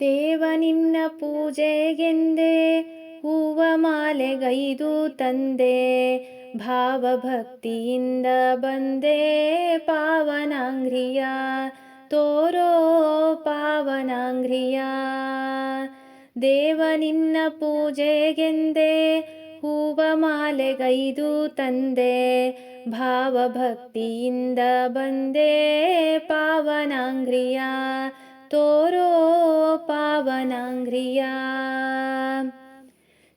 ದೇವ ನಿನ್ನ ಪೂಜೆಗೆಂದೆ ಹೂವ ಮಾಲೆಗೈದು ತಂದೆ, ಭಾವಭಕ್ತಿಯಿಂದ ಬಂದೆ ಪಾವನಾಂಗ್ರಿಯ, ತೋರೋ ಪಾವನಾಂಗ್ರಿಯ. ದೇವ ನಿನ್ನ ಪೂಜೆಗೆಂದೇ ಹೂವ ಮಾಲೆಗೈದು ತಂದೆ, ಭಾವಭಕ್ತಿಯಿಂದ ಬಂದೆ ಪಾವನಾಂಗ್ರಿಯ, ತೋರೋ ಪಾವನಾಂಗ್ರಿಯ.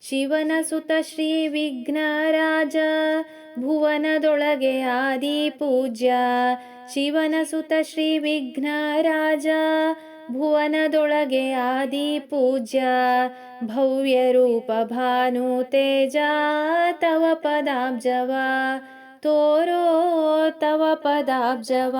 ಶಿವನ ಸುತ ಶ್ರೀ ವಿಘ್ನರಾಜ, ಭುವನದೊಳಗೆ ಆದಿ ಪೂಜ್ಯ ಶಿವನ ಸುತ ಶ್ರೀ ವಿಘ್ನರಾಜ, ಭುವನದೊಳಗೆ ಆದಿ ಪೂಜ್ಯ ಭವ್ಯ ರೂಪ ಭಾನು ತೇಜ ತವ ಪದಾಬ್ಜವ. ತೋರೋ ತವ ಪದಾಬ್ಜವ.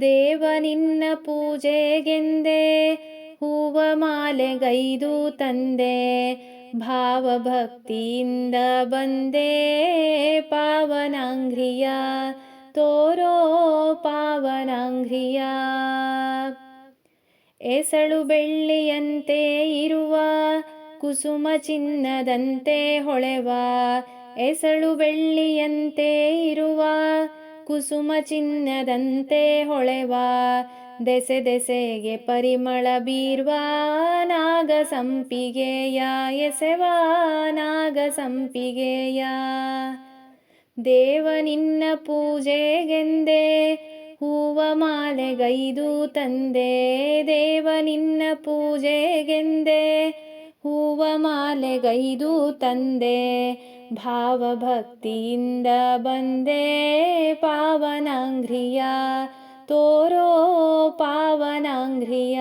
ದೇವ ನಿನ್ನ ಪೂಜೆಗೆಂದೆ, ಹೂವ ಮಾಲೆಗೈದು ತಂದೆ, ಭಾವಭಕ್ತಿಯಿಂದ ಬಂದೆ, ಪಾವನಾಂಗ್ರಿಯ, ತೋರೋ ಪಾವನಾಂಗ್ರಿಯ. ಎಸಳು ಬೆಳ್ಳಿಯಂತೆ ಇರುವ, ಕುಸುಮ ಚಿನ್ನದಂತೆ ಹೊಳೆವ, ಎಸಳು ಬೆಳ್ಳಿಯಂತೆ ಇರುವ ಕುಸುಮ ಚಿನ್ನದಂತೆ ಹೊಳೆವ. ದೆಸೆ ದೆಸೆಗೆ ಪರಿಮಳ ಬೀರ್ವ. ನಾಗ ಸಂಪಿಗೆಯ ಎಸೆವ. ನಾಗ ಸಂಪಿಗೆಯ ದೇವ ನಿನ್ನ ಪೂಜೆಗೆಂದೆ, ಹೂವ ಮಾಲೆಗೈದು ತಂದೆ. ದೇವ ನಿನ್ನ ಪೂಜೆಗೆಂದೆ, ಹೂವ ಮಾಲೆಗೈದು ತಂದೆ. ಭಾವಭಕ್ತಿಯಿಂದ ಬಂದೆ. ಪಾವನಾಂಗ್ರಿಯ ತೋರೋ ಪಾವನಾಂಗ್ರಿಯ